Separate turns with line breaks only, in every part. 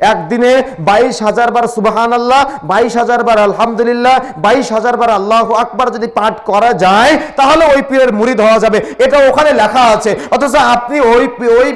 একদিনে বাইশ হাজার বার সুবাহান আল্লাহ বাইশ হাজার বার আলহামদুলিল্লাহ, বাইশ হাজার বার আল্লাহ আকবার যদি পাঠ করা যায়, তাহলে ওই পীরের মুড়ি ধরা যাবে। এটা ওখানে লেখা আছে। অথচ আপনি ওই ওই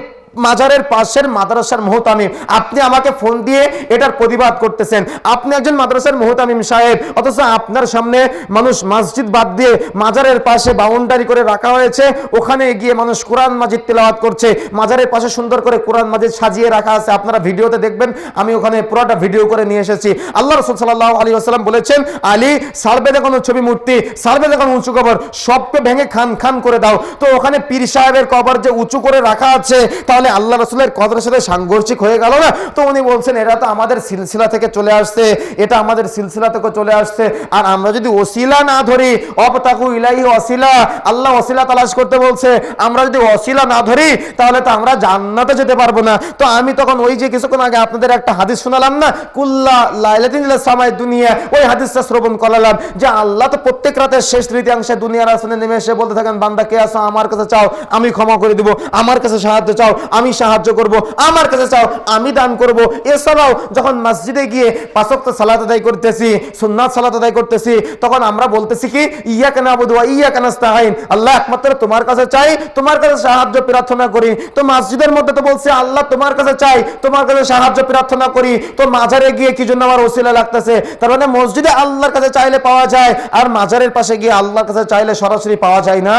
মাজারের পাশের মাদ্রাসার মোহতামিম। আপনি আমাকে ফোন দিয়ে এটার প্রতিবাদ করতেছেন। আপনি একজন মাদ্রাসার মোহতামিম সাহেব, অথচ আপনার সামনে মানুষ মসজিদ বাদ দিয়ে মাজারের পাশে বাউন্ডারি করে রাখা হয়েছে। ওখানে গিয়ে মানুষ কোরআন মাজিদ তেলাওয়াত করছে। মাজারের পাশে সুন্দর করে কোরআন মাজিদ সাজিয়ে রাখা আছে। আপনারা ভিডিওতে দেখবেন, আমি ওখানে পুরোটা ভিডিও করে নিয়ে এসেছি। আল্লাহ রসুল সাল্লাহ আলী আসসালাম বলেছেন, আলী সালবে দেখানো ছবি মূর্তি সালবে দেখানো উঁচু কবর, সবকে ভেঙে খান খান করে দাও। তো ওখানে পীর সাহেবের কবর যে উঁচু করে রাখা আছে, তাহলে আল্লাহ রসুলের কদরের সাথে সাংঘর্ষিক হয়ে গেল না? তো উনি বলছেন এরা তো আমাদের সিলসিলা থেকে চলে আসছে। এটা আমাদের সিলসিলা থেকে চলে আসছে। আর আমরা যদি ওসিলা না ধরি অপতাকু ইলাই অসিলা আল্লাহ অসিলা তালাশ করতে বলছে, আমরা যদি অসিলা না ধরি, তাহলে তো আমরা জান্নাতে যেতে পারব না। তো আমি তখন ওই যে কিছুক্ষণ আগে আপনাদের একটা হাদিস শোনালাম না, কুল্লা লাইলাতিন সামাই দুনিয়া, ওই হাদিসটা শ্রবণ করালাম যে আল্লাহ তো প্রত্যেক রাতের শেষ তৃতীয়াংশে দুনিয়ার আসনে নেমে এসে বলতে থাকেন, বান্দা কে আসো আমার কাছে চাও, আমি ক্ষমা করে দিব। আমার কাছে সাহায্য চাও আমি সাহায্য করব, আমার কাছে চাও, আমি দান করব। এছাড়াও যখন মসজিদে গিয়ে পাঁচক্ত সালাত আদায় করতেছি, সুন্নাত সালাত আদায় করতেছি, তখন আমরা বলতেছি কি ইয়া কেন আবুদুয়া ইয়া কেন আস্তাহাইন আল্লাহ একমাত্র তোমার কাছে চাই, তোমার কাছে সাহায্য প্রার্থনা করি। তো মসজিদের মধ্যে তো বলছে, আল্লাহ তোমার কাছে চাই, তোমার কাছে সাহায্য প্রার্থনা করি। তো মাজারে গিয়ে কি জন্য আমার ওসিলা লাগতেছে? তার মানে মসজিদে আল্লাহর কাছে চাইলে পাওয়া যায়, আর মাজারের পাশে গিয়ে আল্লাহর কাছে চাইলে সরাসরি পাওয়া যায় না।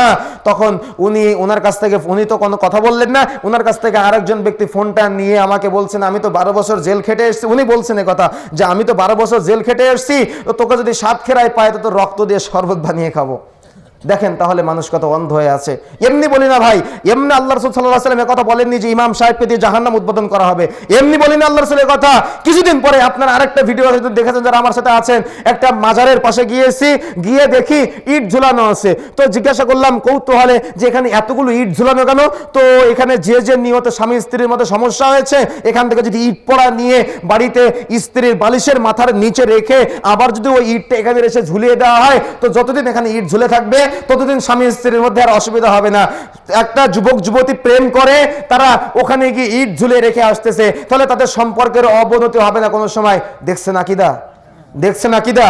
তখন উনি ওনার কাছ থেকে, উনি তো কোনো কথা বললেন না ওনার কাছ থেকে আরেকজন ব্যক্তি ফোনটা নিয়ে আমাকে বলছেন, আমি তো বারো বছর জেল খেটে এসেছি। উনি বলছেন কথা, যে, আমি তো বারো বছর জেল খেটে এসেছি, তো তোকে যদি সাত খেরায় পায়, তো তোর রক্ত দিয়ে শরবত বানিয়ে খাব। দেখেন তাহলে মানুষ কত অন্ধ হয়ে আছে। এমনি বলি না ভাই, এমনি আল্লাহ রসুল সাল্লাহ সাল্লাম কথা বলেননি যে ইমাম সাহেবকে দিয়ে জাহান্নাম উদ্বোধন করা হবে। এমনি বলি না আল্লাহ রসুলের কথা। কিছুদিন পরে আপনার আরেকটা ভিডিও হয়তো দেখেছেন যারা আমার সাথে আছেন। একটা মাজারের পাশে গিয়েছি, গিয়ে দেখি ইট ঝুলানো আছে। তো জিজ্ঞাসা করলাম, কৌতূহলে যে এখানে এতগুলো ইট ঝুলানো কেন? তো এখানে যে যে নিয়ত স্বামী স্ত্রীর মধ্যে সমস্যা হয়েছে, এখান থেকে যদি ইট পড়া নিয়ে বাড়িতে স্ত্রীর বালিশের মাথার নিচে রেখে আবার যদি ওই ইটটা এখানে এসে ঝুলিয়ে দেওয়া হয়, তো যতদিন এখানে ইট ঝুলে থাকবে ততদিন স্বামী স্ত্রীর মধ্যে আর অসুবিধা হবে না। একটা যুবক, যুবতী প্রেম করে, তারা ওখানে গিয়ে ইট ঝুলে রেখে আসতেছে। তাহলে তাদের সম্পর্কের অবনতি হবে না কোনো সময়। দেখছে নাকিদা দেখছে নাকিদা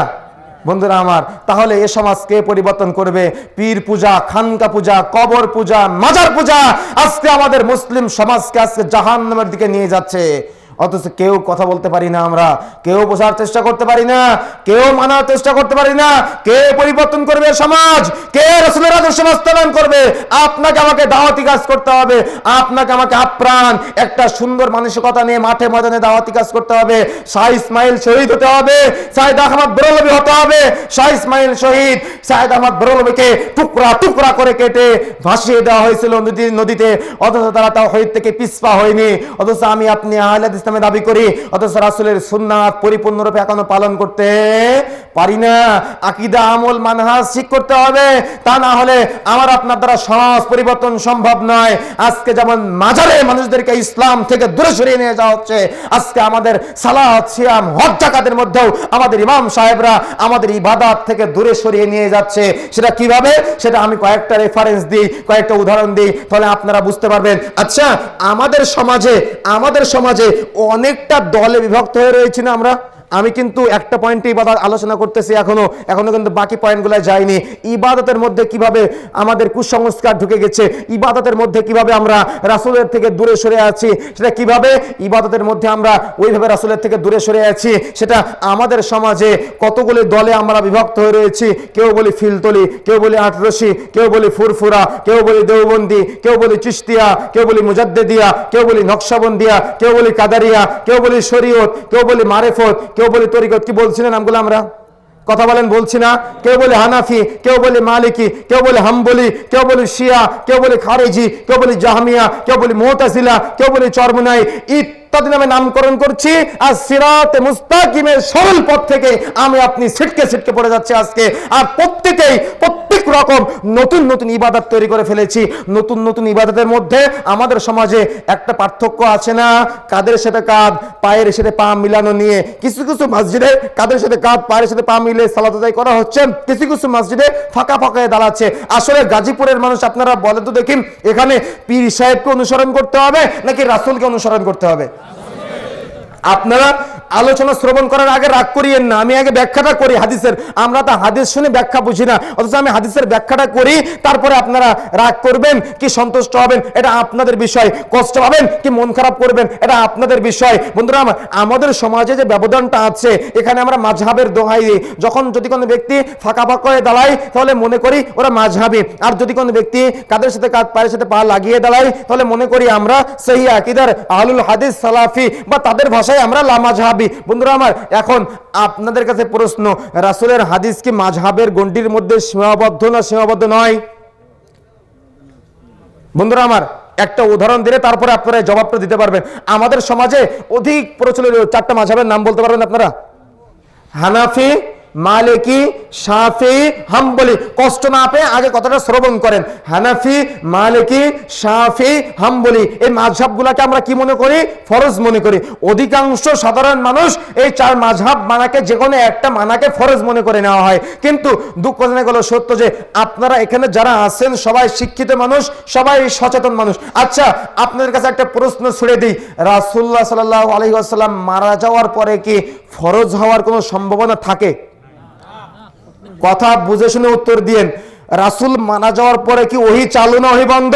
বন্ধুরা আমার, তাহলে এ সমাজ কে পরিবর্তন করবে? পীর পূজা, খানকা পূজা, কবর পূজা, মাজার পূজা আজকে আমাদের মুসলিম সমাজকে আজকে জাহান্নামের দিকে নিয়ে যাচ্ছে। অথচ কেউ কথা বলতে পারি না আমরা। কেউ বোঝার চেষ্টা করতে পারি না। কেউ মানার চেষ্টা করতে পারি না। কে পরিবর্তন করবে সমাজ? কে রসুলের আদর্শ বাস্তবায়ন করবে? আপনাকে আমাকে দাওয়াতি কাজ করতে হবে। আপনাকে আমাকে আপ্রাণ, একটা সুন্দর মানসিকতা নিয়ে মাঠে ময়দানে দাওয়াতি কাজ করতে হবে। শাহ ইসমাইল শহীদ হতে হবে। শাহিদ আহমদ বরলবি হতে হবে। শাহ ইসমাইল শহীদ শাহিদ আহমদ বরলবিকে টুকরা টুকরা করে কেটে ভাসিয়ে দেওয়া হয়েছিল নদী নদীতে। অথচ তারা তাও হইত থেকে পিসপা হয়নি। অথচ আমি আপনি আহলাদ ইসলামে দাবি করি, অথচ রাসুলের সুন্নাত পরিপূর্ণরূপে এখনও পালন করতে পারি না। আকিদা, আমল, মানহাজ ঠিক করতে হবে, তা না হলে আমার আপনার দ্বারা সমাজ পরিবর্তন সম্ভব নয়। আজকে যেমন মাজারে মানুষদেরকে ইসলাম থেকে দূরে সরিয়ে নিয়ে যাওয়া হচ্ছে, আজকে আমাদের সালাদ সিয়াম, হজ জাকাতের মধ্যেও আমাদের ইমাম সাহেবরা আমাদের ইবাদাত থেকে দূরে সরিয়ে নিয়ে যাচ্ছে। সেটা কীভাবে? সেটা আমি কয়েকটা রেফারেন্স দিই, কয়েকটা উদাহরণ দিই, তাহলে আপনারা বুঝতে পারবেন। আচ্ছা আমাদের সমাজে আমাদের সমাজে অনেকটা দলে বিভক্ত হয়ে রয়েছি না আমরা? আমি কিন্তু একটা পয়েন্টে ইবাদত আলোচনা করতেছি এখনও এখনও কিন্তু বাকি পয়েন্টগুলো যায়নি ইবাদতের মধ্যে কীভাবে আমাদের কুসংস্কার ঢুকে গেছে ইবাদতের মধ্যে কীভাবে আমরা রাসুলের থেকে দূরে সরে আছি সেটা কীভাবে ইবাদতের মধ্যে আমরা ওইভাবে রাসুলের থেকে দূরে সরে আছি সেটা আমাদের সমাজে কতগুলি দলে আমরা বিভক্ত হয়ে রয়েছি কেউ বলি ফিলতলি কেউ বলি আটরসি কেউ বলি ফুরফুরা কেউ বলি দেওবন্দি কেউ বলি চিস্তিয়া কেউ বলি মুজাদ্দেদিয়া কেউ বলি নকশাবন্দিয়া কেউ বলি কাদারিয়া কেউ বলি শরীয়ত কেউ বলি মারেফত কেউ বলি তরিকত কি বলছি না নামগুলো আমরা? কথা বলেন, বলছি না। কেউ বলে হানাফি, কেউ বলে মালিকি, কেউ বলে হাম্বলি, কেউ বলে শিয়া, কেউ বলে খারেজি, কেউ বলে জাহামিয়া, কেউ বলে মোহতাসিলা কেউ বলে চরমনাই। ইত্যাদি নামে নামকরণ করছি। আর সিরাতে মুস্তাকিমের সরল পথ থেকে আমি আপনি ছিটকে ছিটকে পড়ে যাচ্ছে আজকে। আর প্রত্যেকেই প্রত্যেক রকম নতুন নতুন ইবাদত তৈরি করে ফেলেছি। নতুন নতুন ইবাদতের মধ্যে আমাদের সমাজে একটা পার্থক্য আছে না, কাদের সাথে কাঁধ, পায়ের সাথে পা মিলানো নিয়ে। কিছু কিছু মসজিদে কাদের সাথে কাঁধ, পায়ের সাথে পা মিলে সালাত আদায় করা হচ্ছে। কিছু কিছু মসজিদে ফাঁকা ফাঁকা দাঁড়াচ্ছে। আসলে গাজীপুরের মানুষ আপনারা বলে তো দেখি, এখানে পীর সাহেবকে অনুসরণ করতে হবে নাকি রাসুলকে অনুসরণ করতে হবে? আপনারা আলোচনা শ্রবণ করার আগে রাগ করিয়েন না। আমি আগে ব্যাখ্যাটা করি হাদিসের। আমরা তো হাদিস শুনে ব্যাখ্যা বুঝি না। অথচ আমি হাদিসের ব্যাখ্যাটা করি, তারপরে আপনারা রাগ করবেন কি সন্তুষ্ট হবেন, এটা আপনাদের বিষয়। কষ্ট পাবেন কি মন খারাপ করবেন, এটা আপনাদের বিষয়। বন্ধুরা আমাদের সমাজে যে ব্যবধানটা আছে, এখানে আমরা মাঝহাবের দোহাই দিই। যখন যদি কোনো ব্যক্তি ফাঁকা ফাঁকা হয়ে দাঁড়ায়, তাহলে মনে করি ওরা মাঝহাবি। আর যদি কোনো ব্যক্তি কাদের সাথে কাঁধ পায়ের সাথে পা লাগিয়ে দাঁড়ায়, তাহলে মনে করি আমরা সেই আকিদার আহলুল হাদিস সালাফি বা তাদের ভাষায় আমরা লামাজহাবি বন্ধুরা আমার, এখন আপনাদের কাছে প্রশ্ন, রাসুলের হাদিস কি মাঝহাবের গণ্ডির মধ্যে সীমাবদ্ধ না সীমাবদ্ধ নয়? বন্ধুরা আমার, একটা উদাহরণ দিলে তারপরে আপনারা জবাবটা দিতে পারবেন। আমাদের সমাজে অধিক প্রচলিত চারটা মাঝহাবের নাম বলতে পারবেন আপনারা? হানাফি মালিকি, শাফি, হাম্বলি। কষ্ট না পেয়ে আগে কথাটা শ্রবণ করেন। হানাফি, মালিকি, শাফি, হাম্বলি। এই মাঝহাবগুলোকে আমরা কি মনে করি? ফরজ মনে করি। অধিকাংশ সাধারণ মানুষ এই চার মাঝহাব মানাকে যে কোনো একটা মানাকে ফরজ মনে করে নেওয়া হয়। কিন্তু দুঃখ জেনে গেল সত্য যে আপনারা এখানে যারা আছেন, সবাই শিক্ষিত মানুষ, সবাই সচেতন মানুষ। আচ্ছা আপনাদের কাছে একটা প্রশ্ন ছুড়ে দিই। রাসুল্লাহ সাল্লাহ আলহি আসাল্লাম মারা যাওয়ার পরে কি ফরজ হওয়ার কোনো সম্ভাবনা থাকে? কথা বুঝে শুনে উত্তর দিয়েন। রাসুল মারা যাওয়ার পরে কি ওহি চালু না ওহি বন্ধ?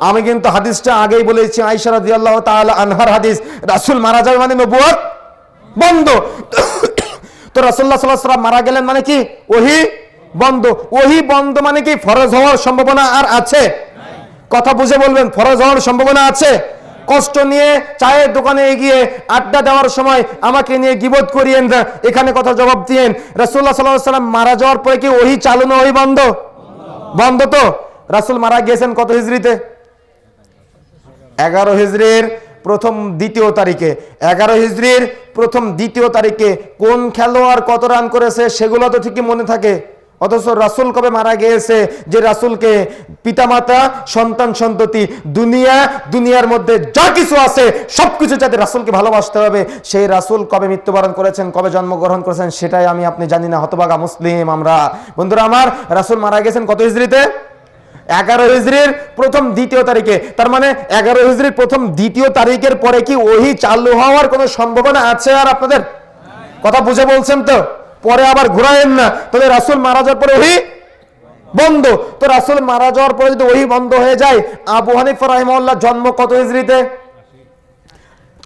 আমি কিন্তু হাদিসটা আগেই বলেছি আইসা রাদিয়াল্লাহু তাআলা আনহার হাদিস। রাসূল মারা যাবে মানে নবুয়ত বন্ধ। তো রাসূলুল্লাহ সাল্লাল্লাহু আলাইহি মারা গেলেন মানে কি? ওহি বন্ধ। ওহি বন্ধ মানে কি? ফরজ হওয়ার সম্ভাবনা আর আছে? কথা বুঝে বলবেন, ফরজ হওয়ার সম্ভাবনা আছে? কষ্ট নিয়ে চায়ের দোকানে গিয়ে আড্ডা দেওয়ার সময় আমাকে নিয়ে গিবোধ করিয়েন এখানে কথা জবাব দিয়েন। রাসূলুল্লাহ সাল্লাল্লাহু আলাইহি সাল্লাম মারা যাওয়ার পরে কি ওহি চালু না ওহি বন্ধ? বন্ধ তো? রাসূল মারা গিয়েছেন কত হিজরিতে এগারো হিজড়ির প্রথম দ্বিতীয় তারিখে। এগারো হিজড়ির প্রথম দ্বিতীয় তারিখে কোন খেলোয়াড় কত রান করেছে সেগুলো তো ঠিকই মনে থাকে। অথচ রাসুল কবে মারা গিয়েছে? যে রাসুলকে পিতামাতা, সন্তান, সন্ততি, দুনিয়া, দুনিয়ার মধ্যে যা কিছু আছে, সবকিছু যাতে রাসুলকে ভালোবাসতে হবে, সেই রাসুল কবে মৃত্যুবরণ করেছেন, কবে জন্মগ্রহণ করেছেন, সেটাই আমি আপনি জানি না, হতবাগা মুসলিম আমরা। বন্ধুরা, আমার রাসুল মারা গেছেন কত হিজড়িতে? এগারো হিজড়ির প্রথম দ্বিতীয় তারিখে। তার মানে এগারো হিজড়ির প্রথম দ্বিতীয় তারিখের পরে কি ওহি চালু হওয়ার কোনো সম্ভাবনা আছে আর আপনাদের? কথা বুঝে বলছেন তো? পরে আবার ঘুরায়েন না। তাহলে রাসুল মারা যাওয়ার পরে ওহি বন্ধ। তো রাসুল মারা যাওয়ার পরে যদি ওহি বন্ধ হয়ে যায়, আবু হানিফ রাহিমউল্লাহ জন্ম কত হিজড়িতে?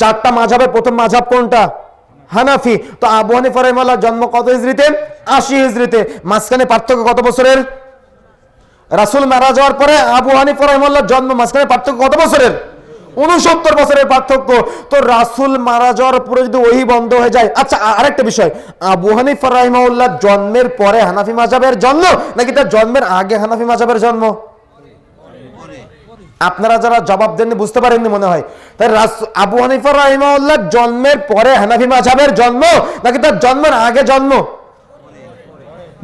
চারটা মাঝাবে প্রথম মাঝাব কোনটা? হানাফি। তো আবু হানিফ রাহিমউল্লাহ জন্ম কত হিজড়িতে? আশি হিজড়িতে। মাঝখানে পার্থক্য কত বছরের? রাসুল মারা যাওয়ার পরে আবু হানিফ রহমাল্লাহ জন্ম মাঝখানে পার্থক্য কত বছরের? উনসত্তর বছরের পার্থক্য। তো রাসুল মারা যাওয়ার পরে যদি ওই বন্ধ হয়ে যায় আচ্ছা আরেকটা বিষয়। আবু হানিফ রাহিমাউল্লাহ জন্মের পরে হানাফি মাজাবের জন্ম, নাকি তার জন্মের আগে হানাফি মাজাবের জন্ম? আপনারা যারা জবাব দেননি, বুঝতে পারেননি মনে হয়। তাই আবু হানিফা রাহিমাউল্লাহ জন্মের পরে হানাফি মাজাবের জন্ম, নাকি তার জন্মের আগে জন্ম?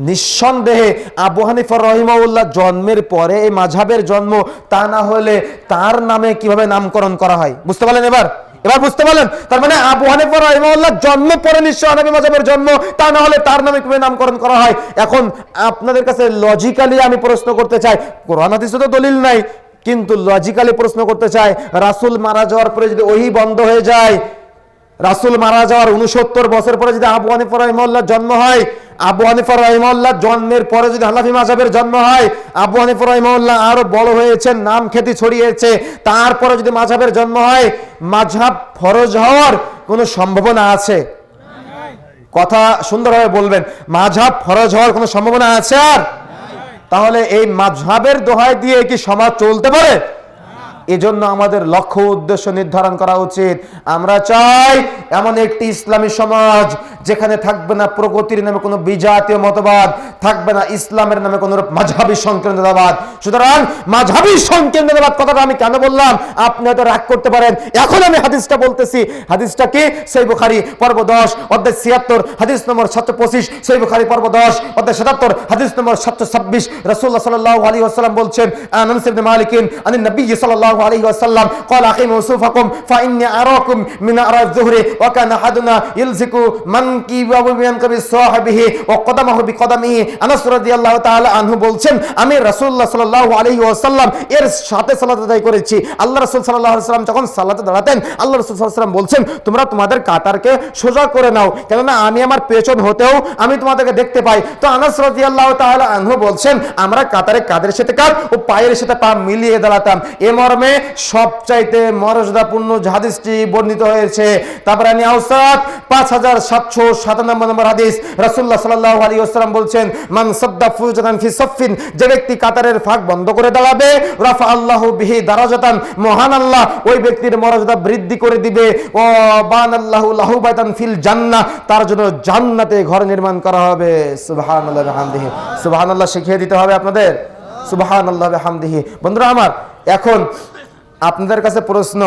নিঃসন্দেহে আবু হানিফা রহিমাউল্লাহ জন্মের পরে, এই মাঝাবের জন্ম, তা না হলে তার নামে কীভাবে নামকরণ করা হয়? বুঝতে পারলেন এবার? এবার বুঝতে পারলেন? তার মানে আবু হানিফা রহিমাউল্লাহ জন্ম পরে নিশ্চয় হানাফি মাঝাবের জন্ম, তা না হলে তার নামে কীভাবে নামকরণ করা হয়? এখন আপনাদের কাছে লজিক্যালি আমি প্রশ্ন করতে চাই, কোরআন হাদিসে তো দলিল নাই, কিন্তু লজিক্যালি প্রশ্ন করতে চাই, রাসূল মারা যাওয়ার পরে যদি ওহি বন্ধ হয়ে যায় রাসুল মারা যাওয়ার উনসত্তর বছর পরে যদি আবু হানিফা রহিমউল্লাহ জন্ম হয়, আবু হানিফা রহিমউল্লাহ জন্মের পরে যদি হানাফি মাজাবের জন্ম হয়, আবু হানিফা রহিমউল্লাহ আরও বড় হয়েছেন, নাম খ্যাতি ছড়িয়েছে। তারপরে যদি মাঝহাবের জন্ম হয় মাঝহাব ফরজ হওয়ার কোনো সম্ভাবনা আছে? কথা সুন্দরভাবে বলবেন মাঝহাব ফরজ হওয়ার কোনো সম্ভাবনা আছে আর? তাহলে এই মাঝহাবের দোহাই দিয়ে কি সমাজ চলতে পারে? এজন্য আমাদের লক্ষ্য উদ্দেশ্য নির্ধারণ করা উচিত। আমরা চাই এমন একটি ইসলামী সমাজ যেখানে থাকবে না প্রগতির নামে কোনো বিজাতীয় মতবাদ, থাকবে না ইসলামের নামে কোনো মাঝাবি সংকীর্ণতাবাদ সুতরাং মাঝাবি সংকীর্ণতাবাদ কথাটা আমি কেন বললাম? আপনি হয়তো রাগ করতে পারেন। এখন আমি হাদিসটা বলতেছি। হাদিসটা কি? সেই বুখারি, পর্ব দশ অর্ধেক ছিয়াত্তর, হাদিস নম্বর সাতশো পঁচিশ, সেই বুখারি, পর্ব দশ অর্ধেক সাতাত্তর, হাদিস নম্বর সাতশো ছাব্বিশ। রসুল্লাহ সাল্লাহ আলী আসসালাম বলছেন আনন্দ সিবনে মালিকিন আনি নবী সাল্লাহ আলী আসসালাম কল আকিম ওসুফ ফা ইন্নি আরকুম মিনা আরা জোহরে ওয়াকান আহাদুনা ইলজিকু মানকিবাহু বিমানকিবি সাহাবিহি ওয়া কদামাহু আনাস রাদিয়াল্লাহু তাআলা আনহু বলছেন, আমি রাসূলুল্লাহ সাল্লাল্লাহু আলাইহি ওয়াসাল্লাম এর সাথে সালাত আদায় করেছি। আল্লাহ রাসূল সাল্লাল্লাহু আলাইহি যখন সালাতে দাঁড়াতেন, আল্লাহ রাসূল সাল্লাল্লাহু আলাইহি বলছেন, তোমরা তোমাদের কাতারকে সোজা করে নাও, কেননা আমি আমার পেছন হতেও আমি তোমাদেরকে দেখতে পাই। তো আনাস রাদিয়াল্লাহু তাআলা আনহু বলছেন, আমরা কাতারে কাদের সাথে কাঁধ ও পায়ের সাথে পা মিলিয়ে দাঁড়াতাম। এ মর্মে সবচাইতে মর্যাদাপূর্ণ হাদিসটি বর্ণিত হয়েছে। তারপরে আউসাদ পাঁচ হাজার সাতশো সাতানব্বই নম্বর হাদিস। আলাইহি ওয়াসাল্লাম বলছেন, মান সাদ্দা ফুজাতান ফি সাফিন যে ব্যক্তি কাতারের ফাঁক বন্ধ করে দাঁড়াবে রাফা আল্লাহু বিহি দারাজাতান, মহান আল্লাহ, ওই ব্যক্তির মর্যাদা বৃদ্ধি করে দিবে। ও বান আল্লাহু ফিল জান্নাহ, তার জন্য জান্নাতে ঘর নির্মাণ করা হবে। সুবহানাল্লাহ বিহামদিহি। সুবহানাল্লাহ শিখিয়ে দিতে হবে আপনাদের। সুবহানাল্লাহ বিহামদিহি। বন্ধুরা আমার, এখন আপনাদের কাছে প্রশ্ন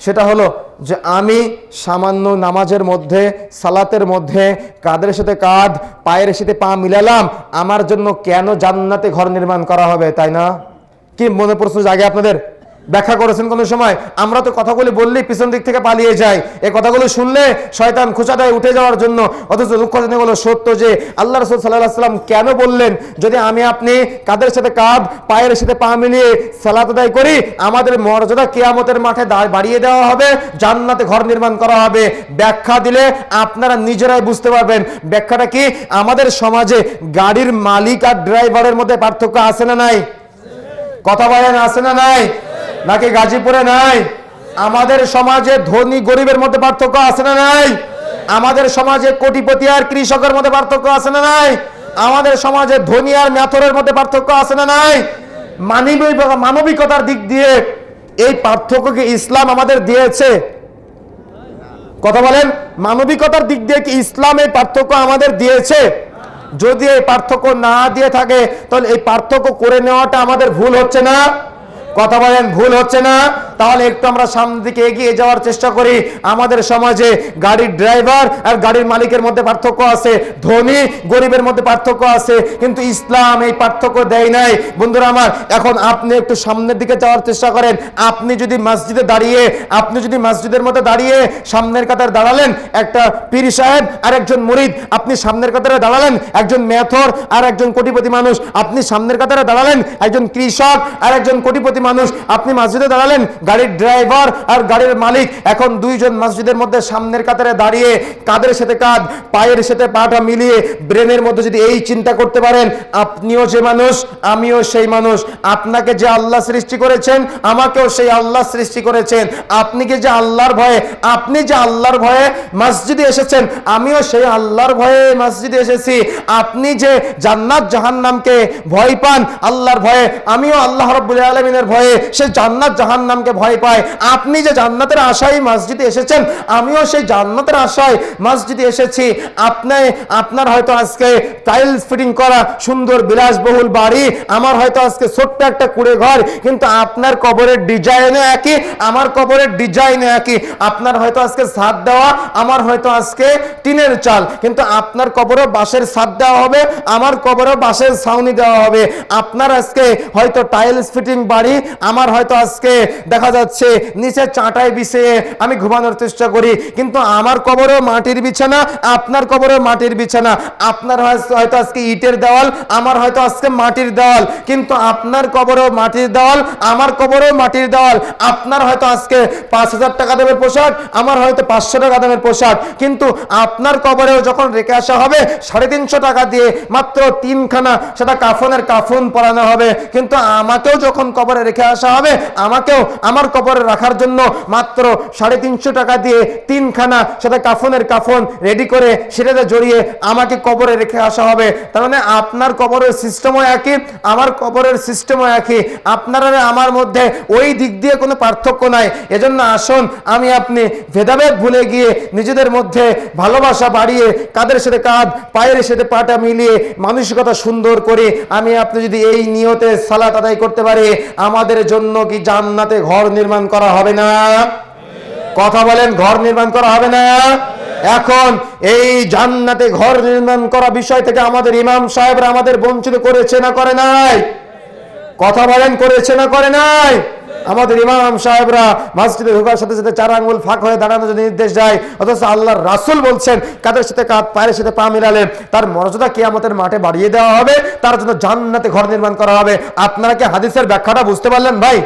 সেটা হলো যে আমি সামান্য নামাজের মধ্যে, সালাতের মধ্যে, কাদের সাথে কাঁধ, পায়ের সাথে পা মিলালাম, আমার জন্য কেন জান্নাতে ঘর নির্মাণ করা হবে, তাই না? কি মনে প্রশ্ন জাগে আপনাদের? ব্যাখ্যা করেছেন কোনো সময়? আমরা তো কথাগুলি বললেই পিছন দিক থেকে পালিয়ে যাই। এই কথাগুলো শুনলে শয়তান খোঁচা দেয় উঠে যাওয়ার জন্য, অথচ দুঃখজনক হলো সত্য যে আল্লাহ রসুল সাল্লাহ সাল্লাম কেন বললেন, যদি আমি আপনি কাদের সাথে কাঁধ পায়ের সাথে পা মিলিয়ে সালাত আদায় করি, আমাদের মর্যাদা কেয়ামতের মাঠে বাড়িয়ে দেওয়া হবে, জান্নাতে ঘর নির্মাণ করা হবে। ব্যাখ্যা দিলে আপনারা নিজেরাই বুঝতে পারবেন। ব্যাখ্যাটা কি? আমাদের সমাজে গাড়ির মালিক আর ড্রাইভারের মধ্যে পার্থক্য আছে না নাই? কথা বলেন, আছে না নাই? নাকি গাজীপুরে নাই? আমাদের সমাজে ধনী গরিবের মধ্যে পার্থক্য আছে না নাই? আমাদের সমাজে কোটিপতি আর কৃষকের মধ্যে পার্থক্য আছে না নাই? আমাদের সমাজে ধনী আর ম্যাথরের মধ্যে পার্থক্য আছে না নাই? মানবিক মানবিকতার দিক দিয়ে এই পার্থক্যকে ইসলাম আমাদের দিয়েছে। কথা বলেন, মানবিকতার দিক দিয়ে কি ইসলাম এই পার্থক্য আমাদের দিয়েছে? যদি এই পার্থক্য না দিয়ে থাকে, তাহলে এই পার্থক্য করে নেওয়াটা আমাদের ভুল হচ্ছে না? কথা বলেন ভুল হচ্ছে না। তাহলে একটু আমরা সামনের দিকে এগিয়ে যাওয়ার চেষ্টা করি। আমাদের সমাজে গাড়ির ড্রাইভার আর গাড়ির মালিকের মধ্যে পার্থক্য আছে। ধনী, গরিবের মধ্যে পার্থক্য আছে। কিন্তু ইসলাম এই পার্থক্য দেয় নাই। বন্ধুরা আমার, এখন আপনি একটু সামনের দিকে যাওয়ার চেষ্টা করেন। আপনি যদি মসজিদে দাঁড়িয়ে, আপনি যদি মসজিদের মধ্যে দাঁড়িয়ে সামনের কাতারে দাঁড়ালেন, একটা পীর সাহেব আর একজন মুরিদ, আপনি সামনের কাতারে দাঁড়ালেন, একজন মেথর আর একজন কোটিপতি মানুষ, আপনি সামনের কাতারে দাঁড়ালেন, একজন কৃষক আর একজন কোটিপতি মানুষ, আপনি মসজিদে দাঁড়ালেন গাড়ির ড্রাইভার আর গাড়ির মালিক এখন দুইজন মসজিদের মধ্যে সামনের কাতারে দাঁড়িয়ে কাদের সাথে কাঁধ পায়ের সাথে পাটা মিলিয়ে ব্রেনের মধ্যে যদি এই চিন্তা করতে পারেন, আপনিও যে মানুষ, আমিও সেই মানুষ। আপনাকে যে আল্লাহ সৃষ্টি করেছেন, আমাকেও সেই আল্লাহ সৃষ্টি করেছেন। আপনি কি যে আল্লাহর ভয়ে, আপনি যে আল্লাহর ভয়ে মসজিদে এসেছেন, আমিও সেই আল্লাহর ভয়ে মসজিদে এসেছি। আপনি যে জান্নাত জাহান্নামকে ভয় পান, আল্লাহর ভয়ে, আমিও আল্লাহ রব্বুল আলমিনের ভয়ে সে জান্নাত জাহান্নামকে ভয় পায়। আপনি যে জান্নাতের আশায় মসজিদে এসেছেন, আমিও সেই জান্নাতের আশায় মসজিদে এসেছি। আপনি, আপনার হয়তো আজকে টাইলস ফিটিং করা সুন্দর বিলাসবহুল বাড়ি, আমার হয়তো আজকে ছোট্ট একটা কুড়ে ঘর কিন্তু আপনার কবরের ডিজাইনও একই, আমার কবরের ডিজাইনও একই। আপনার হয়তো আজকে ছাদ দেওয়া, আমার হয়তো আজকে টিনের চাল, কিন্তু আপনার কবরে বাঁশের ছাদ দেওয়া হবে, আমার কবরে বাঁশের ছাউনি দেওয়া হবে। আপনার আজকে হয়তো টাইলস ফিটিং বাড়ি, আমার হয়তো আজকে দেখা যাচ্ছে, নিচে চাটাই বিছিয়ে আমি ঘুমানোর চেষ্টা করি, কিন্তু আমার কবরেও মাটির বিছানা, আপনার কবরেও মাটির বিছানা। আপনার হয়তো আজকে ইটের দেওয়াল, আমার হয়তো আজকে মাটির দেওয়াল, কিন্তু আপনার কবরেও মাটির দেওয়াল, আমার কবরেও মাটির দেওয়াল। আপনার হয়তো আজকে পাঁচ হাজার টাকা দামের পোশাক, আমার হয়তো পাঁচশো টাকা দামের পোশাক, কিন্তু আপনার কবরেও যখন রেখে আসা হবে, সাড়ে তিনশো টাকা দিয়ে মাত্র তিনখানা সেটা কাফনের কাফন পরানো হবে। কিন্তু আমাকেও যখন কবরে রেখে আসা হবে, আমাকেও আমার কবরে রাখার জন্য মাত্র সাড়ে তিনশো টাকা দিয়ে তিনখানা সেটা কাফনের কাফন রেডি করে সেটাতে জড়িয়ে আমাকে কবরে রেখে আসা হবে। তার মানে আপনার কবরের সিস্টেমও একই, আমার কবরের সিস্টেমও একই। আপনার আমার মধ্যে ওই দিক দিয়ে কোনো পার্থক্য নাই। এজন্য আসুন, আমি আপনি ভেদাভেদ ভুলে গিয়ে নিজেদের মধ্যে ভালোবাসা বাড়িয়ে, কাদের সাথে কাঁধ, পায়ের সাথে পাটা মিলিয়ে মানসিকতা সুন্দর করে আমি আপনি যদি এই নিয়তে সালাত আদায় করতে পারি, আমাদের জন্য কি জান্নাতে ঘর নির্মাণ করা হবে না। কথা বলেন, ঘর নির্মাণ করা হবে না। এখন এই জান্নাতে ঘর নির্মাণ করা বিষয় থেকে আমাদের ইমাম সাহেবরা আমাদের বঞ্চিত করেছে না করে নাই? কথা বলেন, করেছে না করে নাই? আমাদের ইমাম সাহেবরা মসজিদে ঢোকার সাথে সাথে চার আঙ্গুল ফাঁক হয়ে দাঁড়ানোর জন্য নির্দেশ দেয়। অথচ আল্লাহর রাসূল বলছেন, কাদের সাথে কাঁধ পায়ের সাথে পা মিলালে তার মর্যাদা কিয়ামতের মাঠে বাড়িয়ে দেওয়া হবে, তার জন্য জান্নাতে ঘর নির্মাণ করা হবে। আপনারা কি হাদিসের ব্যাখ্যাটা বুঝতে পারলেন ভাই?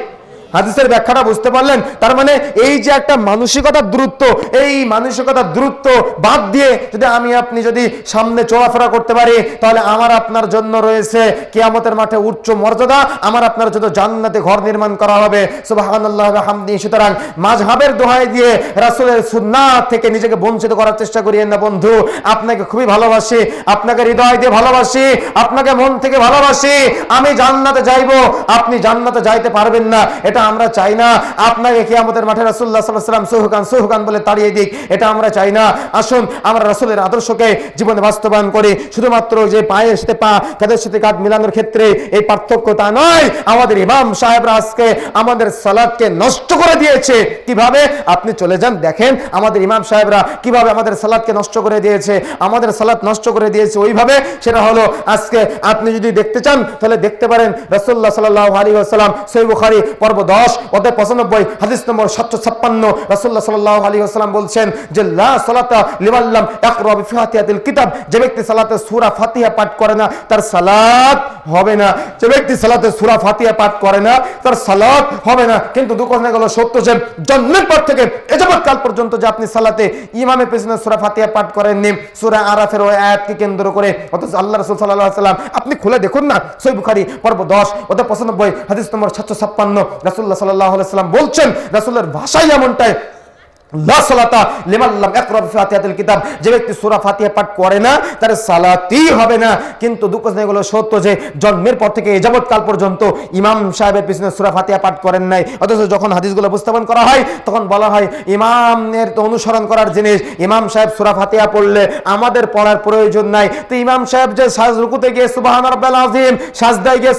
হাদিসের ব্যাখ্যাটা বুঝতে পারলেন। তার মানে এই যে একটা মানসিকতার দূরত্ব, এই মানসিকতার দূরত্ব বাদ দিয়ে যদি আমি আপনি যদি সামনে চলাফেরা করতে পারি, তাহলে আমার আপনার জন্য রয়েছে কিয়ামতের মাঠে উচ্চ মর্যাদা, আমার আপনার জন্য জান্নাতে ঘর নির্মাণ করা হবে। হামদি সুতরাং মাযহাবের দোহাই দিয়ে রাসূলের সুন্নাত থেকে নিজেকে বঞ্চিত করার চেষ্টা করিয়েন না বন্ধু। আপনাকে খুবই ভালোবাসি, আপনাকে হৃদয় দিয়ে ভালোবাসি, আপনাকে মন থেকে ভালোবাসি। আমি জান্নাতে যাইবো, আপনি জান্নাতে যাইতে পারবেন না। এটা আমরা চাই না। আপনাকে কি আমাদের মাঠে আলাইহি ওয়াসাল্লাম সুহকান সুহকান বলে তাড়িয়ে দিক। এটা আমরা চাই না। আসুন, আমরা রাসূলের আদর্শকে জীবনে বাস্তবায়ন করি। শুধুমাত্র যে পায়ের সাথে পা, কাঁধের সাথে কাঁধ মিলানোর ক্ষেত্রে এই পার্থক্য তা নয়। আমাদের ইমাম সাহেবরা আজকে আমাদের সালাদকে নষ্ট করে দিয়েছে। কীভাবে? আপনি চলে যান, দেখেন আমাদের ইমাম সাহেবরা কীভাবে আমাদের সালাদকে নষ্ট করে দিয়েছে। আমাদের সালাদ নষ্ট করে দিয়েছে ওইভাবে। সেটা হলো আজকে আপনি যদি দেখতে চান, তাহলে দেখতে পারেন রাসূলুল্লাহ সাল্লাল্লাহু আলাইহি ওয়াসাল্লাম সহিহ বুখারী পর্ব 10 অধ্যায় 95 হাদিস নম্বর 756 রাসূলুল্লাহ সাল্লাল্লাহু আলাইহি ওয়াসাল্লাম বলছেন যে, লা সালাতা লিমাল্লাম ইকরা বিফাতিহাতিল কিতাব। যে ব্যক্তি সালাতে সূরা ফাতিহা পাঠ করে না, তার সালাত হবে না। যে ব্যক্তি সালাতে সূরা ফাতিহা পাঠ করে না, তার সালাত হবে না। কিন্তু দুঃখ হয়ে গেল, সত্য যে, জন্মের পর থেকে এ কাল পর্যন্ত যে আপনি সালাতে ইমামের পেছনে সূরা ফাতিহা পাঠ করেননি, সূরা আরাফের ওই আয়াতকে কেন্দ্র করে, অথচ আল্লাহ রাসূল সাল্লাল্লাহু আলাইহি ওয়াসাল্লাম, আপনি খুলে দেখুন না সহিহ বুখারী, পর্ব 10 অধ্যায় 95 হাদিস নম্বর 756 রাসূলুল্লাহ সাল্লাল্লাহু সাল্লাহ আলাইসাল্লাম বলছেন রাসুল্লার ভাষাই এমনটাই। ইমাম অনুসরণ করার জিনিস, ইমাম সাহেব সূরা পড়লে আমাদের পড়ার প্রয়োজন নাই। তো ইমাম সাহেব যে রুকুতে গিয়ে আযীম, সাজদায় গিয়ে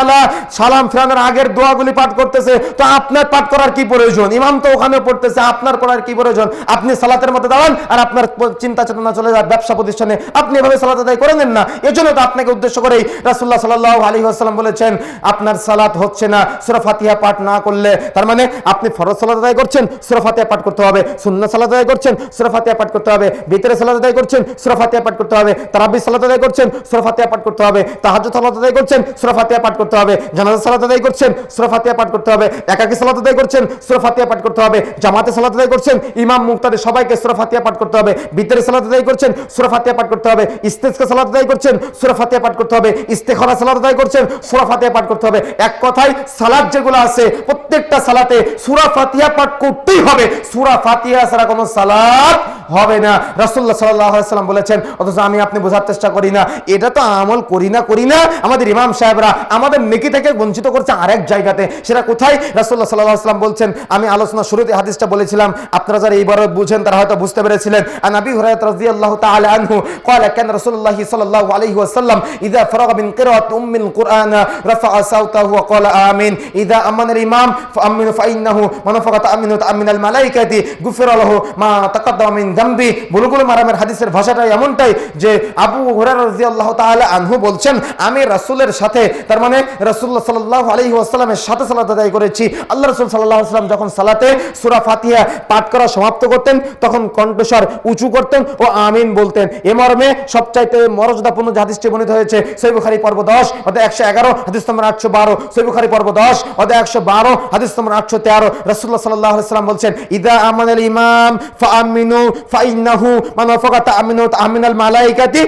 আলা, সালাম ফিরানোর আগের দোয়াগুলি পাঠ করতেছে, তো আপনার পাঠ করার কি প্রয়োজন? ইমাম তো ওখানে পড়তেছে, আপনার পড়ার কি প্রয়োজন আপনি সালাতের মধ্যে দাঁড়ান আর আপনার চিন্তা চেতনা চলে যায় ব্যবসা প্রতিষ্ঠানে। আপনি এভাবে সালাত আদায় করে নেন না এজন্য তো আপনাকে উদ্দেশ্য করেই রাসূলুল্লাহ সাল্লাল্লাহু আলাইহি ওয়াসাল্লাম বলেছেন, আপনার সালাত হচ্ছে না, সূরা ফাতিহা পাঠ না করলে, তার মানে আপনি ফরজ সালাত আদায় করছেন, সূরা ফাতিহা পাঠ করতে হবে সুন্নাত সালাত আদায় করছেন, সূরা ফাতিহা পাঠ করতে হবে, ভিতরে সালাত আদায় করছেন, সূরা ফাতিহা পাঠ করতে হবে, তারাবি সালাত আদায় করছেন, সূরা ফাতিহা পাঠ করতে হবে, তাহাজ্জুদ সালাত আদায় করছেন, সূরা ফাতিহা পাঠ করতে হবে, জানাজা সালাত আদায় করছেন, সূরা ফাতিহা পাঠ করতে হবে, একাকী সালাত আদায় করছেন, সূরা ফাতিহা পাঠ করতে হবে, জামাতে সালাত আদায় করছেন। ইমাম মুক্তাদের সবাইকে সুরা ফাতিহা পাঠ করতে হবে। বিতরে সালাত আদায় করছেন, সুরা ফাতিহা পাঠ করতে হবে। ইস্তেজকে সালাত আদায় করছেন, সুরা ফাতিহা পাঠ করতে হবে। ইস্তেখরা সালাত আদায় করছেন, সুরা ফাতিহা পাঠ করতে হবে। এক কথায় সালাদ যেগুলো আছে, প্রত্যেকটা সালাতে সুরা ফাতিয়া পাঠ করতেই হবে। সুরা ফাতিয়া ছাড়া কোনো সালাত হবে না রাসূলুল্লাহ সাল্লাল্লাহু আলাইহি সাল্লাম বলেছেন অথচ আমি আপনি বোঝার চেষ্টা করি না এটা তো আমল করি না করি না আমাদের ইমাম সাহেবরা আমাদের নেকি থেকে বঞ্চিত করছে আরেক জায়গাতে সেটা কোথায় রাসূলুল্লাহ সাল্লাল্লাহু আলাইহি সাল্লাম বলছেন আমি আলোচনা শুরুতে হাদিসটা বলেছিলাম আপনারা যারা এইবারে বুঝেন তারা হয়তো বুঝতে পেরেছিলেন আন আবি হুরায়রা রাদিয়াল্লাহু তাআলা আনহু قال كان رسول الله صلى الله عليه وسلم اذا فرغ من قراءه ام القران رفع صوته وقال امين اذا امن الامام فامنوا فانه من فقط امنوا تامن الملائكه غفر له ما تقدم من দাম্বি বুলুকুল মারামের হাদিসের ভাষাটা এমনটাই যে আবু হুরারজি আল্লাহ তাহলে আনহু বলছেন, আমি রাসুলের সাথে, তার মানে রাসুল্লাহ সাল্লাহ আলহি আসসালামের সাথে সালাত আদায় করেছি। আল্লাহ রসুল সাল্লাহ আসলাম যখন সালাতে সুরা ফাতিহা পাঠ করা সমাপ্ত করতেন, তখন কণ্ঠস্বর উঁচু করতেন ও আমিন বলতেন। এ মর্মে সবচাইতে মর্যাদাপূর্ণ হাদিসটি বর্ণিত হয়েছে সৈবুখারি পর্ব দশ অর্থাৎ একশো এগারো, হাদিস নম্বর আটশো বারো। সৈবুখারি পর্ব দশ অর্থাৎ একশো বারো, হাদিস নম্বর আটশো তেরো। রসুল্লাহ সাল্লাহ আসলাম বলছেন, ইদা আমাদের ইমাম ফা আমিনু ফাইন্নাহু মান তাআমিনাল মালাইকাতি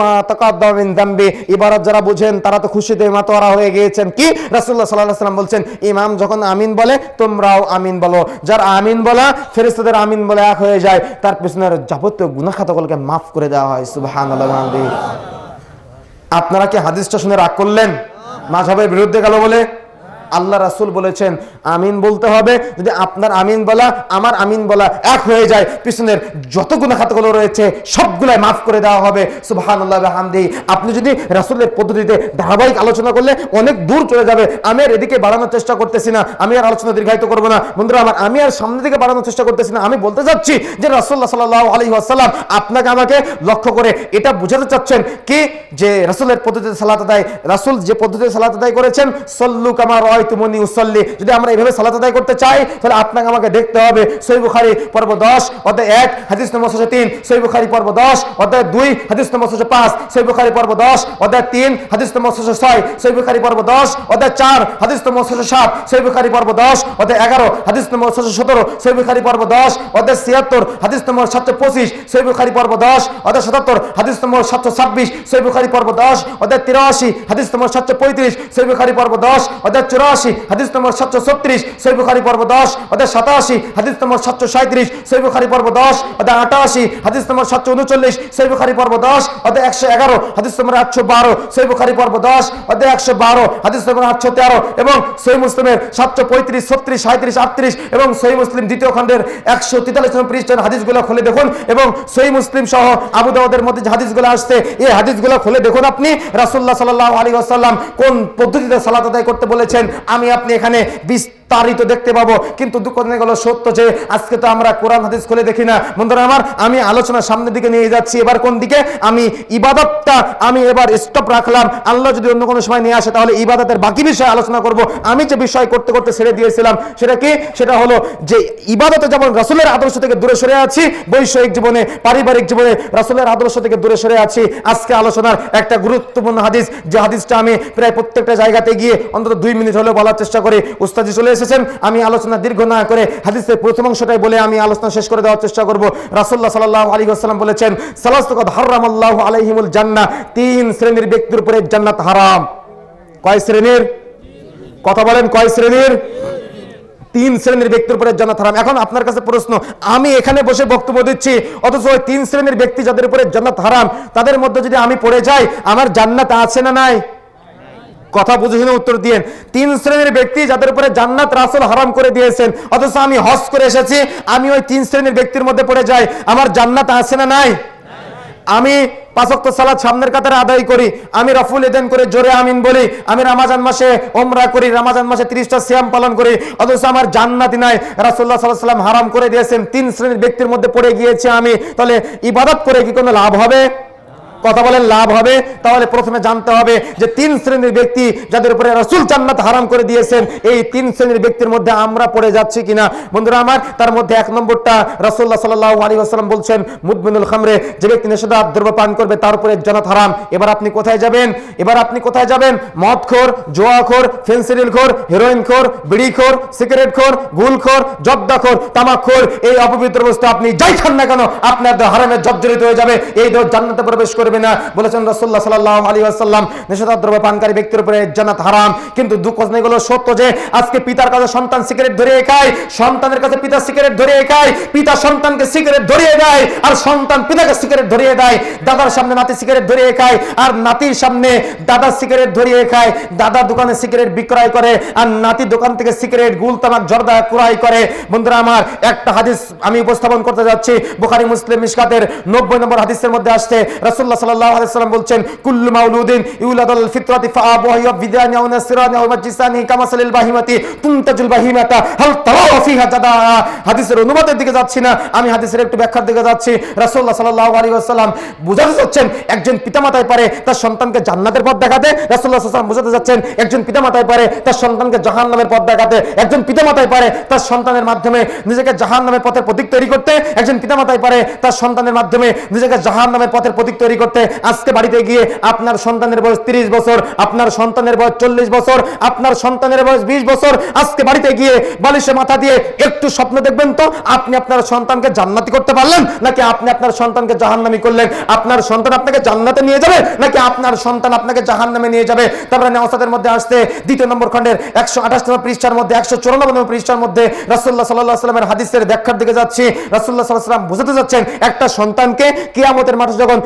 মা তাকাদ্দামা মিন যামবি ইবারত যারা বুঝেন, তারা তো খুশিতে মাতোয়ারা হয়ে গিয়েছেন। কি? রাসূলুল্লাহ সাল্লাল্লাহু আলাইহি ইমাম যখন আমিন বলে, তোমরাও আমিন বলো। যার আমিন বলা, ফেরেশতাদের আমিন বলে এক হয়ে যায়। তার পিছনের যাবতীয় গুনাহ খাতাগুলোকে মাফ করে দেওয়া হয়। সুবহানাল্লাহ আপনারা কি হাদিসটা শুনে রাগ করলেন? মাঝহের বিরুদ্ধে গেল বলে? আল্লাহ রাসূল বলেছেন, আমিন বলতে হবে। যদি আপনার আমিন বলা, আমার আমিন বলা এক হয়ে যায়, পিছনের যত গুনাহ খাতাগুলো রয়েছে, সবগুলাই মাফ করে দেওয়া হবে। সুবহানাল্লাহ ওয়া বিহামদিহি আপনি যদি রাসূলের পদ্ধতিতে ধারাবাহিক আলোচনা করলে, অনেক দূর চলে যাবে। আমি আর এদিকে বাড়ানোর চেষ্টা করতেছি না, আমি আর আলোচনা দীর্ঘায়িত করব না। বন্ধুরা, আমার, আমি আর সামনের দিকে বাড়ানোর চেষ্টা করতেছি না। আমি বলতে চাচ্ছি যে রাসূলুল্লাহ সাল্লাল্লাহু আলাইহি ওয়াসাল্লাম আপনাকে আমাকে লক্ষ্য করে এটা বুঝাতে চাচ্ছেন কি? যে রাসূলের পদ্ধতিতে সালাত আদায়, রাসূল যে পদ্ধতিতে সালাত আদায় করেছেন, সল্লু কামা রাআইতুমুনি উসাল্লি যদি আমরা এইভাবে সালাত আদায় করতে চাই তাহলে আপনাকে আমাকে দেখতে হবে। সহিহ বুখারী, পর্ব 10 অধ্যায় 1 হাদিস নম্বর 603 সহিহ বুখারী, পর্ব 10 অধ্যায় 2 হাদিস নম্বর 605 সহিহ বুখারী, পর্ব 10 অধ্যায় 3 হাদিস নম্বর 606 সহিহ বুখারী, পর্ব 10 অধ্যায় 4 হাদিস নম্বর 607 সহিহ বুখারী, পর্ব 10 অধ্যায় 11 হাদিস নম্বর 617 সহিহ বুখারী, পর্ব 10 অধ্যায় 76 হাদিস নম্বর 725 সহিহ বুখারী, পর্ব 10 অধ্যায় 77 হাদিস নম্বর 726 সহিহ বুখারী, পর্ব 10 অধ্যায় 83 হাদিস নম্বর 735 সহিহ বুখারী, পর্ব 10 অধ্যায় 84 হাদিস নম্বর 736 সহিহ বুখারী পর্ব 10 অধ্যায় 87 হাদিস নম্বর 737 সহিহ বুখারী পর্ব 10 অধ্যায় 88 হাদিস নম্বর 739 সহিহ বুখারী পর্ব 10 অধ্যায় 111 হাদিস নম্বর 812 সহিহ বুখারী পর্ব 10 অধ্যায় 112 হাদিস নম্বর 813 এবং সহিহ মুসলিমের 735 36 37 38 এবং সহিহ মুসলিম দ্বিতীয় খণ্ডের 143 নম্বর পৃষ্ঠার হাদিসগুলো খুলে দেখুন এবং সহিহ মুসলিম সহ আবু দাউদের মধ্যে যে হাদিসগুলো আসছে, এই হাদিসগুলো খুলে দেখুন আপনি। রাসুল্লাহ সাল্লাহ আলাইহি ওয়াসাল্লাম কোন পদ্ধতিতে সালাত আদায় করতে বলেছেন? আমি আপনি এখানে বিস্তারিত দেখতে পাবো। কিন্তু দুঃখ গেল সত্য যে, আজকে তো আমরা কোরআন হাদিস খুলে দেখি না। বন্ধুরা আমার, আমি আলোচনা সামনের দিকে নিয়ে যাচ্ছি। এবার কোন দিকে? আমি ইবাদতটা আমি এবার স্টপ রাখলাম। আল্লাহ যদি অন্য কোনো সময় নিয়ে আসে, তাহলে ইবাদতের বাকি বিষয়ে আলোচনা করব। আমি যে বিষয় করতে করতে ছেড়ে দিয়েছিলাম, সেটা কি? সেটা হলো যে, ইবাদতে যেমন রাসূলের আদর্শ থেকে দূরে সরে আছি, বৈষয়িক জীবনে, পারিবারিক জীবনে রাসূলের আদর্শ থেকে দূরে সরে আছি। আজকে আলোচনার একটা গুরুত্বপূর্ণ হাদিস, যে হাদিসটা আমি প্রায় প্রত্যেকটা জায়গাতে গিয়ে অন্তত দুই মিনিট হলেও বলার চেষ্টা করি। উস্তাদি চলে এসেছেন, আমি আলোচনা দীর্ঘ না করে হাদিসের প্রথম অংশটাই বলে আমি আলোচনা শেষ করে দেওয়ার চেষ্টা করব। রাসূলুল্লাহ সাল্লাল্লাহু আলাইহি ওয়াসাল্লাম বলেছেন সালাসতুকাদ হারামাল্লাহু আলাইহিমুল জান্নাহ। তিন শ্রেণির ব্যক্তির উপরে জান্নাত হারাম। কয় শ্রেণির? কথা বলেন, কয় শ্রেণির? তিন শ্রেণির ব্যক্তির উপরে জান্নাত হারাম। এখন আপনার কাছে প্রশ্ন, আমি এখানে বসে বক্তব্য দিচ্ছি, অথচ ওই তিন শ্রেণির ব্যক্তি যাদের উপরে জান্নাত হারাম, তাদের মধ্যে যদি আমি পড়ে যাই, আমার জান্নাত আছে না নাই? কথা বুঝে শুনে উত্তর দিয়েন। তিন শ্রেণির ব্যক্তি যাদের উপরে জান্নাত রাসুল হারাম করে দিয়েছেন, অথচ আমি হজ করে এসেছি, আমি ওই তিন শ্রেণির ব্যক্তির মধ্যে পড়ে যাই, আমার জান্নাত আছে না নাই? আমি পাঁচক্ত সালাদ সামনের কাতারে আদায় করি, আমি রফুল এদেন করে জোরে আমিন বলি, আমি রামাজান মাসে ওমরা করি, রামাজান মাসে তিরিশটা শ্যাম পালন করি, অথচ আমার জান্নাতি নাই। রাসুল্লাহ সাল্লাহ সাল্লাম হারাম করে দিয়েছেন, তিন শ্রেণির ব্যক্তির মধ্যে পড়ে গিয়েছে আমি, তাহলে ইবাদত করে কি কোনো লাভ হবে? কথা বলেন, লাভ হবে। তাহলে প্রথমে জানতে হবে যে তিন শ্রেণির ব্যক্তি যাদের উপরে রসুল জান্নাত হারাম করে দিয়েছেন, এই তিন শ্রেণির ব্যক্তির মধ্যে আমরা পড়ে যাচ্ছি কিনা? বন্ধুরা আমার, তার মধ্যে এক নম্বরটা রসুল্লাহ সাল্লাহ আলী আসসালাম বলছেন, মুদমিনুল খামরে, যে ব্যক্তি নেশাদা দ্রব্য পান করবে, তার উপরে জান্নাত হারাম। এবার আপনি কোথায় যাবেন? এবার আপনি কোথায় যাবেন? মদখোর, জোয়াখোর খোর হিরোইন খোর বিড়ি খোর সিগারেট খোর গুল খোর জব্দাখোর তামাক খোর এই অপবিত্র বস্তু আপনি যাই খান না কেন, আপনার হারামে জর্জরিত হয়ে যাবে। এই দেহ জান্নাতে প্রবেশ করবে না। বলেছেন রাসূলুল্লাহ সাল্লাল্লাহু আলাইহি ওয়াসাল্লাম নেশাদার দ্রব্য পানকারী ব্যক্তির উপরে জান্নাত হারাম। কিন্তু দুঃখ এগুলো সত্য যে, আজকে পিতার কাছে সন্তান সিগারেট ধরিয়ে খায়, সন্তানের কাছে পিতা সিগারেট ধরিয়ে খায়, পিতা সন্তানকে সিগারেট ধরিয়ে দেয়, আর সন্তান পিতাকে সিগারেট ধরিয়ে দেয়, দাদার সামনে নাতি সিগারেট ধরিয়ে খায়, আর নাতির সামনে দাদা সিগারেট ধরিয়ে খায়, দাদা দোকানে সিগারেট বিক্রয় করে, আর নাতি দোকান থেকে সিগারেট গুল তামাক জর্দা ক্রয় করে। বন্ধুরা আমার, একটা হাদিস আমি উপস্থাপন করতে যাচ্ছি, বুখারী, মুসলিম, মিশকাতের 90 নম্বর হাদিসের মধ্যে আসছে, রাসূলুল্লাহ সাল্লাল্লাহু আলাইহি সাল্লাম বলছেন, কুল্লু মাউলুদিন ইউলাদুল ফিতরাতি ফাআবুহু ইয়াবদিদানি ওয়া নাসরানি ওয়া মাজিসানি কামাসালিল বাহিমাতি তুনতাজুল বাহিমাতা হাল তারাও ফিহা জাদা. হাদিসের অনুবাদের দিকে যাচ্ছি না, আমি হাদিসের একটু ব্যাখ্যার দিকে যাচ্ছি। রাসূলুল্লাহ সাল্লাল্লাহু আলাইহি ওয়াসাল্লাম বুঝাতে যাচ্ছেন একজন পিতামাতায় পারে তার সন্তানকে জান্নাতের পথ দেখাতে বুঝাতে যাচ্ছেন, একজন পিতামাতায় পারে তার সন্তানকে জাহান্নামের পথ দেখাতে, একজন পিতামাতায় পারে তার সন্তানের মাধ্যমে নিজেকে জাহান্নামের পথের প্রতীক তৈরি করতে, একজন পিতামাতায় পারে তার সন্তানের মাধ্যমে নিজেকে জাহান্নামের পথের প্রতীক তৈরি করতে আজকে বাড়িতে গিয়ে আপনার সন্তানের বয়স তিরিশ বছর, আপনার সন্তানের বয়স চল্লিশ বছর, আপনার সন্তানের বয়স বিশ বছর, আজকে বাড়িতে গিয়ে বালিশে মাথা দিয়ে একটু স্বপ্ন দেখবেন তো, আপনি আপনার সন্তানকে জান্নাতি করতে পারলেন? নাকি আপনি আপনার সন্তানকে জাহান্নামি করলেন? আপনার সন্তান আপনাকে জান্নাতে নিয়ে যাবে? নাকি আপনার সন্তান আপনাকে জাহান্নামে নিয়ে যাবে? তারপরে নেওয়াসাদের মধ্যে আসতে দ্বিতীয় নম্বর খণ্ডের একশো আঠাশ নম্বর পৃষ্ঠার মধ্যে, একশো চুরানব্বই নম্বর পৃষ্ঠার মধ্যে রাসুল্লাহ সাল্লাহ সাল্লামের হাদিসের ব্যাখ্যার দিকে যাচ্ছি। রাসুল্লাহ সাল্লাহ সাল্লাম বুঝাতে যাচ্ছেন একটা সন্তানকে কিয়ামতের মাঠে যখন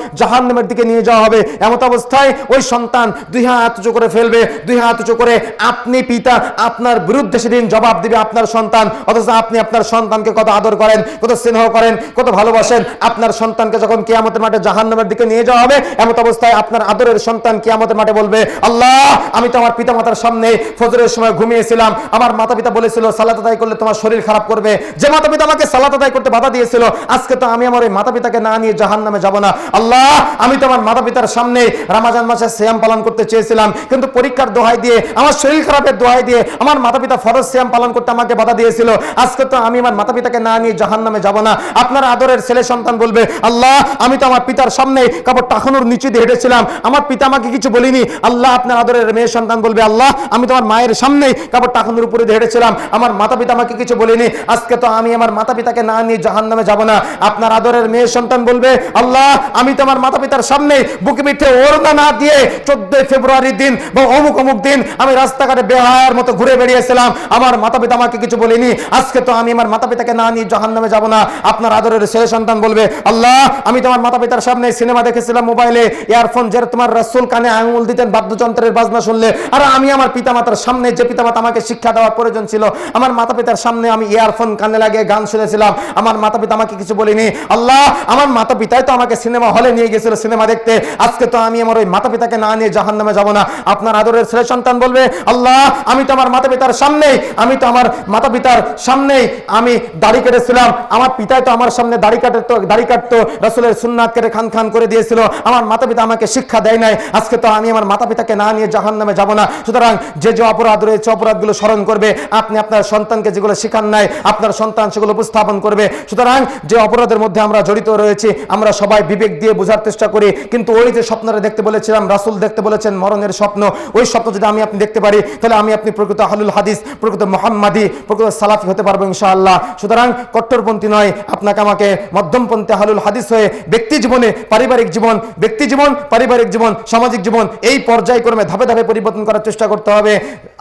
জাহান্নামের দিকে নিয়ে যাওয়া হবে। এমত অবস্থায় ওই সন্তান দুই হাত উঁচু করে ফেলবে, দুই হাত উঁচু করে আপনি পিতা আপনার বিরুদ্ধে সেদিন জবাব দিবে আপনার সন্তান। অথচ আপনি আপনার সন্তানকে কত আদর করেন, কত স্নেহ করেন, কত ভালোবাসেন। আপনার সন্তানকে যখন কিয়ামতের মাঠে জাহান্নামের দিকে নিয়ে যাওয়া হবে, এমত অবস্থায় আপনার আদরের সন্তান কিয়ামতের মাঠে বলবে, আল্লাহ, আমি তো আমার পিতা মাতার সামনে ফজরের সময় ঘুমিয়েছিলাম। আমার মাতা পিতা বলেছিল, সালাত আদায় করলে তোমার শরীর খারাপ করবে। যে মাতা পিতা আমাকে সালাত আদায় করতে বাধা দিয়েছিল, আজকে তো আমি আমার ওই মাতা পিতাকে না নিয়ে জাহান্নামে যাব না। আল্লাহ আমি তো আমার মাতা পিতার সামনে রামাজান মাসে শ্যাম পালন করতে চেয়েছিলাম, কিন্তু পরীক্ষার দোহাই দিয়ে, আমার শরীর খারাপের দোহাই দিয়ে আমার মাতা পিতা ফরজ শ্যাম পালন করতে আমাকে বাধা দিয়েছিল। আজকে তো আমি আমার মাতা পিতাকে না নিয়ে জাহান নামে যাব না। আপনার আদরের ছেলে সন্তান বলবে, আল্লাহ, আমি তো আমার পিতার সামনে কাপড় টাকানোর নিচে দিয়ে হেঁটেছিলাম। আমার পিতা আমাকে কিছু বলিনি। আল্লাহ, আপনার আদরের মেয়ে সন্তান বলবে, আল্লাহ, আমি তোমার মায়ের সামনেই কাপড় টাকানোর উপরে দিয়ে হেঁটেছিলাম। আমার মাতা পিতা আমাকে কিছু বলিনি। আজকে তো আমি আমার মাতা পিতাকে না নিয়ে জাহান নামে যাব না। আপনার আদরের মেয়ে সন্তান বলবে, আল্লাহ, আমি তো আমার মাতা পিতার সামনে বুকে পিঠে ওড়না না দিয়ে চোদ্দই ফেব্রুয়ারির দিন বা অমুক অমুক দিন আমি রাস্তাঘাটে বেহার মতো ঘুরে বেরিয়েছিলাম আমার মাতা পিতা আমাকে কিছু বলিনি। আজকে তো আমি আমার মাতা পিতাকে না নিয়ে জাহান নামে যাব না। আপনার আদরের ছেলে সন্তান বলবে, আল্লাহ, আমি তোমার মাতা পিতার সামনে সিনেমা দেখেছিলাম মোবাইলে। ইয়ারফোন যে তোমার রাসূল কানে আঙুল দিতেন বাদ্যযন্ত্রের বাজনা শুনলে। আর আমি আমার পিতা মাতার সামনে যে পিতা মাতা আমাকে শিক্ষা দেওয়ার প্রয়োজন ছিল, আমার মাতা পিতার সামনে আমি ইয়ারফোন কানে লাগিয়ে গান শুনেছিলাম। আমার মাতা পিতা আমাকে কিছু বলিনি। আল্লাহ, আমার মাতা পিতাই তো আমাকে সিনেমা হলে নিয়ে গেছিল। সিনেমা দেখতে, আজকে তো আমি আমার ওই মাতা পিতাকে না নিয়ে জাহান নামে যাব না। আপনার আদরের ছেলে সন্তান বলবে, আল্লাহ, আমি তো আমার মাতা পিতার সামনেই, আমি তো আমার মাতা পিতার সামনেই আমি দাড়ি কেটেছিলাম। আমার পিতাই তো আমার সামনে দাড়ি কাটতো দাড়ি কাটতো, রাসূলের সুন্নাত কেটে খান খান করে দিয়েছিল। আমার মাতা পিতা আমাকে শিক্ষা দেয় নাই, আজকে তো আমি আমার মাতা পিতাকে না নিয়ে জাহান নামে যাব না। সুতরাং যে যে অপরাধ রয়েছে, অপরাধগুলো স্মরণ করবে। আপনি আপনার সন্তানকে যেগুলো শিখান নাই, আপনার সন্তান সেগুলো উপস্থাপন করবে। সুতরাং যে অপরাধের মধ্যে আমরা জড়িত রয়েছি, আমরা সবাই বিবেক দিয়ে বোঝার চেষ্টা করি। কিন্তু ওই যে স্বপ্নটা দেখতে বলেছিলাম, রাসূল দেখতে বলেছেন মরণের স্বপ্ন, ওই স্বপ্ন যদি আমি আপনি দেখতে পারি, তাহলে আমি আপনি প্রকৃত হালুল হাদিস, প্রকৃত মোহাম্মাদি, প্রকৃত সালাফি হতে পারব ইনশাআল্লাহ। সুতরাং কট্টরপন্থী নয়, আপনাকে আমাকে মধ্যমপন্থী হালুল হাদিস হয়ে ব্যক্তি জীবনে, পারিবারিক জীবন, ব্যক্তি জীবন, পারিবারিক জীবন, সামাজিক জীবন এই পর্যায়ক্রমে ধাপে ধাপে পরিবর্তন করার চেষ্টা করতে হবে।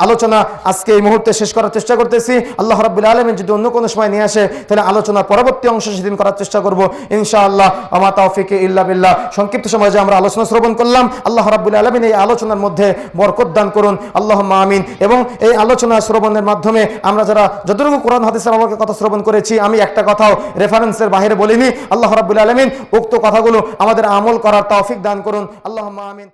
আলোচনা আজকে এই মুহূর্তে শেষ করার চেষ্টা করতেছি। আল্লাহ রাব্বুল আলামিন যদি অন্য কোনো সময় নিয়ে আসে, তাহলে আলোচনার পরবর্তী অংশ সেদিন করার চেষ্টা করব ইনশাআল্লাহ। আমা তাওফিকে ইল্লা বিল্লাহ। সংক্ষিপ্ত সময় যে আমরা আলোচনা শ্রবণ করলাম, আল্লাহ রাবুল আলমিন এই আলোচনার মধ্যে বরকত দান করুন আল্লাহ আমিন। এবং এই আলোচনা শ্রবণের মাধ্যমে আমরা যারা যতটুকু কোরআন, হাদিসের আমাকে কথা শ্রবণ করেছি, আমি একটা কথাও রেফারেন্সের বাইরে বলিনি। আল্লাহ রাবুল আলমিন উক্ত কথাগুলো আমাদের আমল করার তৌফিক দান করুন। আল্লাহ আমিন।